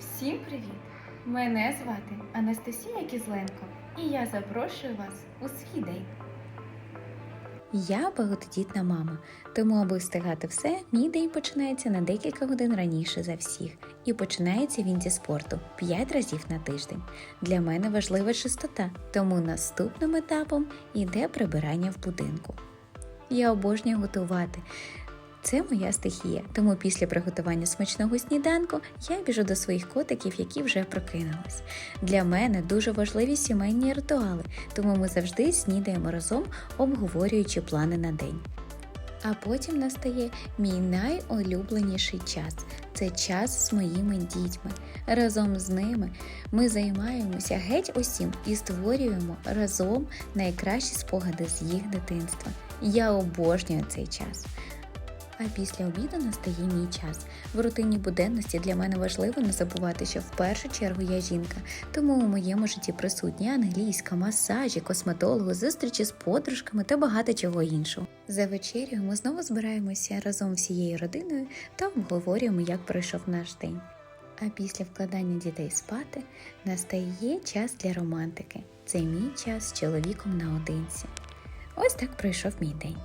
Всім привіт! Мене звати Анастасія Кізленко, і я запрошую вас у свій день. Я багатодітна мама, тому аби встигати все, мій день починається на декілька годин раніше за всіх. І починається він зі спорту 5 разів на тиждень. Для мене важлива чистота, тому наступним етапом іде прибирання в будинку. Я обожнюю готувати. Це моя стихія, тому після приготування смачного сніданку я біжу до своїх котиків, які вже прокинулись. Для мене дуже важливі сімейні ритуали, тому ми завжди снідаємо разом, обговорюючи плани на день. А потім настає мій найулюбленіший час це час з моїми дітьми. Разом з ними ми займаємося геть усім і створюємо разом найкращі спогади з їх дитинства. Я обожнюю цей час. А після обіду настає мій час. В рутинній буденності для мене важливо не забувати, що в першу чергу я жінка, тому у моєму житті присутні англійська, масажі, косметологи, зустрічі з подружками та багато чого іншого. За вечерю ми знову збираємося разом всією родиною та обговорюємо, як пройшов наш день. А після вкладання дітей спати настає час для романтики. Це мій час з чоловіком наодинці. Ось так пройшов мій день.